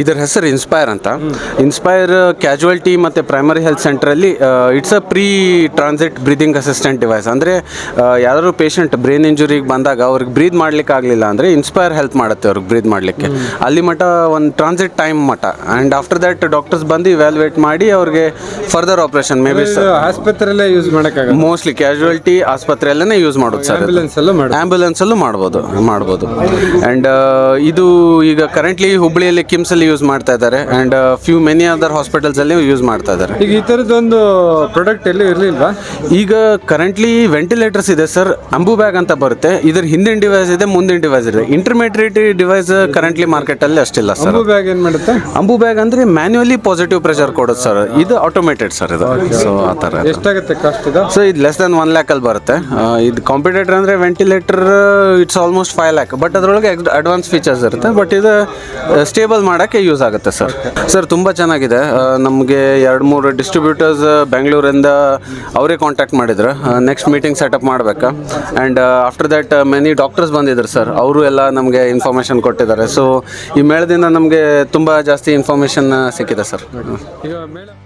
ಇದರ ಹೆಸರು ಇನ್ಸ್ಪೈರ್ ಅಂತ. ಇನ್ಸ್ಪೈರ್ ಕ್ಯಾಜುವಲ್ಟಿ ಮತ್ತು ಪ್ರೈಮರಿ ಹೆಲ್ತ್ ಸೆಂಟ್ರಲ್ಲಿ it's a pre transit breathing assistant device ಅಂದರೆ ಯಾರಾದರೂ ಪೇಷಂಟ್ ಬ್ರೈನ್ ಇಂಜುರಿಗೆ ಬಂದಾಗ ಅವ್ರಿಗೆ ಬ್ರೀದ್ ಮಾಡ್ಲಿಕ್ಕೆ ಆಗಲಿಲ್ಲ ಅಂದರೆ ಇನ್ಸ್ಪೈರ್ ಹೆಲ್ಪ್ ಮಾಡುತ್ತೆ ಅವ್ರಿಗೆ ಬ್ರೀದ್ ಮಾಡಲಿಕ್ಕೆ. ಅಲ್ಲಿ ಮಟ್ಟ ಒಂದು ಟ್ರಾನ್ಸಿಟ್ ಟೈಮ್ ಮಟ್ಟ ಆ್ಯಂಡ್ ಆಫ್ಟರ್ ದ್ಯಾಟ್ ಡಾಕ್ಟರ್ಸ್ ಬಂದು ಇವ್ಯಾಲ್ಯುಯೇಟ್ ಮಾಡಿ ಅವ್ರಿಗೆ ಫರ್ದರ್ ಆಪ್ರೇಷನ್ ಮೇ ಬಿ ಆಸ್ಪತ್ರೆಯಲ್ಲೇ ಯೂಸ್ ಮಾಡೋಕ್ಕಾಗ ಮೋಸ್ಟ್ಲಿ ಕ್ಯಾಶುವಲ್ಟಿ ಆಸ್ಪತ್ರೆಯಲ್ಲೇ ಯೂಸ್ ಮಾಡೋದು ಸರ್ ಆ್ಯಂಬುಲೆನ್ಸಲ್ಲೂ ಮಾಡ್ಬೋದು. ಮಾಡ್ಬೋದು ಆ್ಯಂಡ್ ಇದು ಈಗ ಕರೆಂಟ್ಲಿ ಹುಬ್ಳಿಯಲ್ಲಿ ಕಿಮ್ಸಲ್ಲಿ ಯೂಸ್ ಮಾಡ್ತಾ ಇದ್ದಾರೆ. And few many other hospitals ಅಲ್ಲಿ ಯೂಸ್ ಮಾಡ್ತಾ ಇದ್ದಾರೆ. ಈಗ ಈ ಥರದ್ದೊಂದು ಪ್ರಾಡಕ್ಟ್ ಎಲ್ಲೂ ಇರಲಿಲ್ವಾ? ಈಗ ಕರೆಂಟ್ಲಿ ವೆಂಟಿಲೇಟರ್ಸ್ ಇದೆ ಸರ್ ಅಂಬು ಬ್ಯಾಗ್ ಅಂತ ಬರುತ್ತೆ. ಇದ್ರ ಹಿಂದಿನ ಡಿವೈಸ್ ಇದೆ ಮುಂದಿನ ಡಿವೈಸ್ ಇದೆ. ಇಂಟರ್ಮೀಡಿಯೇಟ್ ಡಿವೈಸ್ ಕರೆಂಟ್ಲಿ ಮಾರ್ಕೆಟ್ ಅಲ್ಲಿ ಅಷ್ಟಿಲ್ಲ ಸರ್ ಅಂಬು ಬ್ಯಾಗ್ ಏನು ಮಾಡುತ್ತೆ? ಅಂಬು ಬ್ಯಾಗ್ ಅಂದ್ರೆ ಮ್ಯಾನ್ಯುವಲಿ ಪಾಸಿಟಿವ್ ಪ್ರೆಷರ್ ಕೊಡೋದು ಸರ್ ಇದು ಆಟೋಮೇಟೆಡ್ ಸರ್ ಇದು. ಸೊ ಆ ಥರ ಎಷ್ಟಾಗುತ್ತೆ ಕಾಸ್ಟ್ ಇದು? ಸೊ ಇದು ಲೆಸ್ ದನ್ ಒನ್ ಲ್ಯಾಕ್ ಅಲ್ಲಿ ಬರುತ್ತೆ. ಇದು ಕಾಂಪಿಟೇಟರ್ ಅಂದ್ರೆ ventilator it's almost five lakh but ಅದರೊಳಗೆ ಅಡ್ವಾನ್ಸ್ ಫೀಚರ್ಸ್ ಇರುತ್ತೆ. ಬಟ್ ಇದು ಸ್ಟೇಬಲ್ ಮಾಡೋಕ್ಕೆ ಯೂಸ್ ಆಗುತ್ತೆ ಸರ್ ಸರ್ ತುಂಬ ಚೆನ್ನಾಗಿದೆ. ನಮಗೆ ಎರಡು ಮೂರು ಡಿಸ್ಟ್ರಿಬ್ಯೂಟರ್ಸ್ ಬೆಂಗಳೂರಿಂದ ಅವರೇ ಕಾಂಟ್ಯಾಕ್ಟ್ ಮಾಡಿದ್ರು. ನೆಕ್ಸ್ಟ್ ಮೀಟಿಂಗ್ ಸೆಟಪ್ ಮಾಡಬೇಕಾ? And after that many doctors ಬಂದಿದ್ರು ಸರ್ ಅವರು ಎಲ್ಲ ನಮಗೆ ಇನ್ಫಾರ್ಮೇಷನ್ ಕೊಟ್ಟಿದ್ದಾರೆ. ಸೊ ಈ ಮೇಳದಿಂದ ನಮಗೆ ತುಂಬ ಜಾಸ್ತಿ ಇನ್ಫಾರ್ಮೇಷನ್ ಸಿಕ್ಕಿದೆ ಸರ್ ಈಗ ಮೇಡಮ್